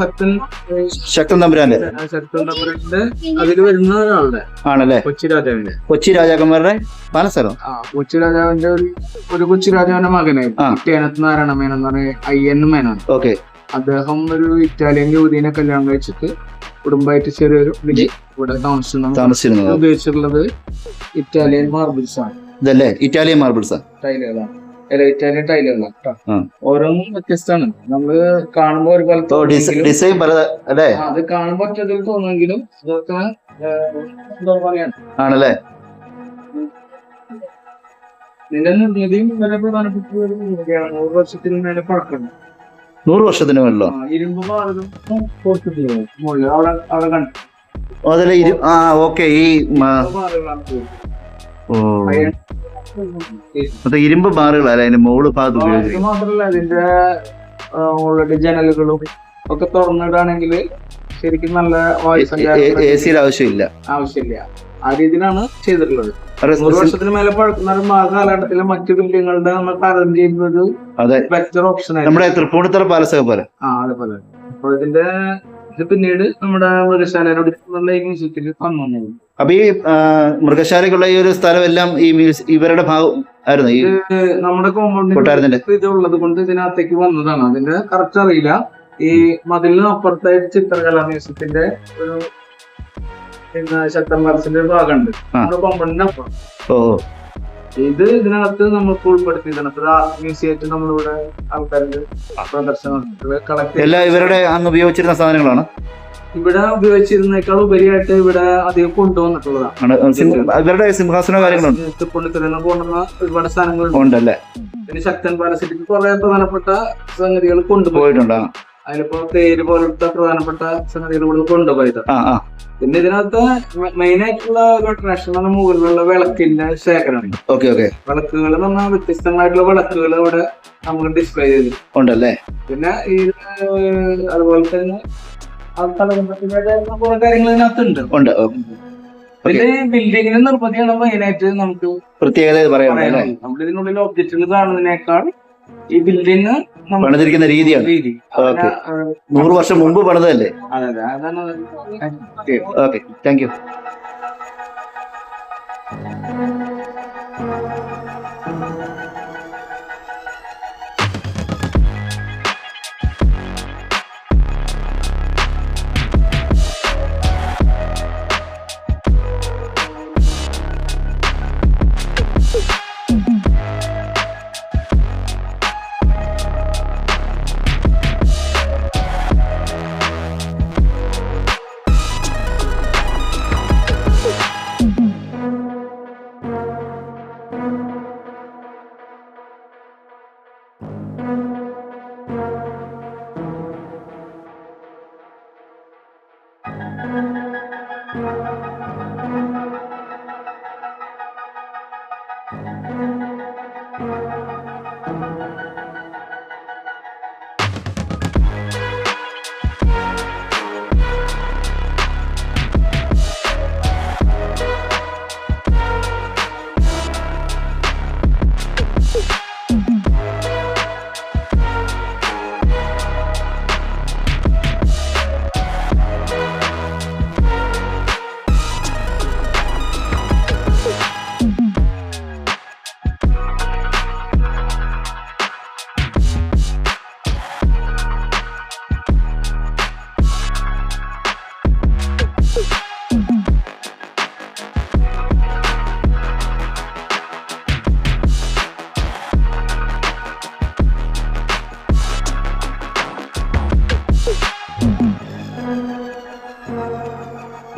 ശക്തൻ ശക്തൻ തമ്പുരാന്റെ ശക്തൻ തമ്പുരാന്റെ അതിൽ വരുന്ന ഒരാളുടെ ആണല്ലേ? കൊച്ചി രാജാവിന്റെ കൊച്ചി രാജാക്കന്മാരുടെ പല സ്ഥലം. കൊച്ചി രാജാവിന്റെ ഒരു കൊച്ചി രാജാവിന്റെ മകനായിരുന്നു നാരായണ മേനൻ എന്ന് പറയുന്ന അയ്യൻ മേനൻ. ഓക്കെ. അദ്ദേഹം ഒരു ഇറ്റാലിയൻ യുവതിനെ കല്യാണം കഴിച്ചിട്ട് കുടുംബമായിട്ട് ചെറിയൊരു ഇവിടെ താമസിച്ചിരുന്നു താമസിച്ചിരുന്നത്. ഉപയോഗിച്ചിട്ടുള്ളത് ഇറ്റാലിയൻ മാർബിൾസ് ആണ്. ഇതല്ലേ? ഇറ്റാലിയൻ ആണ് ടൈലുകളാണ്. ഇറ്റാലിയൻ ടൈലുകള. ഓരോന്നും വ്യത്യസ്തമാണ്. നമ്മൾ കാണുമ്പോ ഒരു പല ഡിസൈൻ അല്ലെ അത് കാണുമ്പോ ഒറ്റതിൽ തോന്നുമെങ്കിലും ഇതൊക്കെ ആണല്ലേ? ഇതിന്റെ നിർമ്മിതിയും വളരെ പ്രധാനപ്പെട്ട ഒരു നൂറ് വർഷത്തിന് മേലെ പഴക്കമുണ്ട് നൂറ് വർഷത്തിന് മേലോ? ഇരുമ്പ് അതല്ലേ ആ ഓക്കെ ഈ. ഓ. മറ്റേ ഇരുമ്പ് ബാറുകളല്ല അതിന്റെ മുകൾ ഭാഗത്ത് ഉപയോഗിച്ചിരിക്കുന്നത് മാത്രല്ല അതിന്റെ ഓൾറെഡി ജനലുകളും ഒക്കെ തുറന്നിടാണെങ്കിൽ ശരിക്കും നല്ല വായു എ സിയുടെ ആവശ്യമില്ല. ആവശ്യമില്ല. ആ രീതിയിലാണ് ചെയ്തിട്ടുള്ളത്. നൂറ് വർഷത്തിന് മേലെ പഴക്കുന്ന ഒരു കാലഘട്ടത്തിലെ മറ്റു ബിൽഡിങ്ങുകളുടെ നമ്മൾ താരതമ്യം ചെയ്യുന്നത് ബെറ്റർ ഓപ്ഷൻ നമ്മുടെ തൃപ്പൂണിത്തറ പാലസ് പോലെ. ആ അതേപോലെ അപ്പൊ ഇതിന്റെ ഇത് പിന്നീട് നമ്മുടെ മൃഗശാലയോട് ഈ മ്യൂസിയത്തിൽ വന്നു അപ്പൊ ഈ മൃഗശാലയ്ക്കുള്ള ഈ ഒരു സ്ഥലമെല്ലാം ഈ ഇവരുടെ ഭാഗം ആയിരുന്നു ഈ നമ്മുടെ കോമ്പൗണ്ടിൽ കൊട്ടാരത്തിന്റെ? ഇത് ഉള്ളത് കൊണ്ട് ഇതിനകത്തേക്ക് വന്നതാണ്. അതിന്റെ കറക്റ്റ് അറിയില്ല. ഈ മതിലിന് അപ്പുറത്തായിട്ട് ചിത്രകലാ മ്യൂസിയത്തിന്റെ ഒരു പാലസിന്റെ ഒരു ഭാഗമുണ്ട്. നമ്മുടെ കോമ്പൗണ്ടിന്റെ അപ്പുറം. ഓ. ഇത് ഇതിനകത്ത് നമുക്ക് ഉൾപ്പെടുത്തി ഇതിനകത്ത് ആർട്ട് മ്യൂസിയമായിട്ട് നമ്മളിവിടെ ആൾക്കാരുടെ പ്രദർശനം. കളക്ട് എല്ലാം ഇവരുടെ അങ്ങ് ഉപയോഗിച്ചിരുന്ന സാധനങ്ങളാണ്. ഇവിടെ ഉപയോഗിച്ചിരുന്നേക്കാൾ ഉപരിയായിട്ട് ഇവിടെ അധികം കൊണ്ടുവന്നിട്ടുള്ളതാണ്. ഇവരുടെ സിംഹാസന കാര്യങ്ങളുണ്ട് തൃപ്പൂണിത്തുറന്ന് കൊണ്ടുവന്ന ഒരുപാട് സാധനങ്ങളുണ്ട്. ഉണ്ടല്ലേ? പിന്നെ ശക്തൻ പാലസിറ്റിക്ക് കുറെ പ്രധാനപ്പെട്ട സംഗതികൾ കൊണ്ടുപോയി. പോയിട്ടുണ്ട് ആ അതിലിപ്പോ തേര് പോലത്തെ പ്രധാനപ്പെട്ട സംഗതികൾ ഇവിടെ കൊണ്ടുപോയത്. പിന്നെ ഇതിനകത്ത് മെയിൻ ആയിട്ടുള്ള ഒരു അട്രാക്ഷൻ മുകളിലുള്ള വിളക്കിന്റെ ശേഖരമാണ്. Okay okay. വിളക്കുകൾ എന്ന് പറഞ്ഞാൽ വ്യത്യസ്തമായിട്ടുള്ള വിളക്കുകൾ ഇവിടെ നമുക്ക് ഡിസ്പ്ലേ ചെയ്തു. ഉണ്ടല്ലേ? പിന്നെ ഈ അതുപോലെ തന്നെ കുറെ കാര്യങ്ങൾ ഇതിനകത്തുണ്ട്. ഉണ്ട്. പിന്നെ ബിൽഡിങ്ങിന് നിർമ്മിതിയാണ് മെയിനായിട്ട് നമുക്ക് പ്രത്യേകത പറയാം നമ്മളിതിനുള്ളിൽ ഇതിനുള്ളിൽ ഒബ്ജക്റ്റുകൾ കാണുന്നതിനേക്കാൾ ഈ ബിൽഡിങ് പണിതിരിക്കുന്ന രീതിയാണ്. ഓക്കെ. നൂറ് വർഷം മുമ്പ് പണിതല്ലേ ഓക്കെ. Thank you.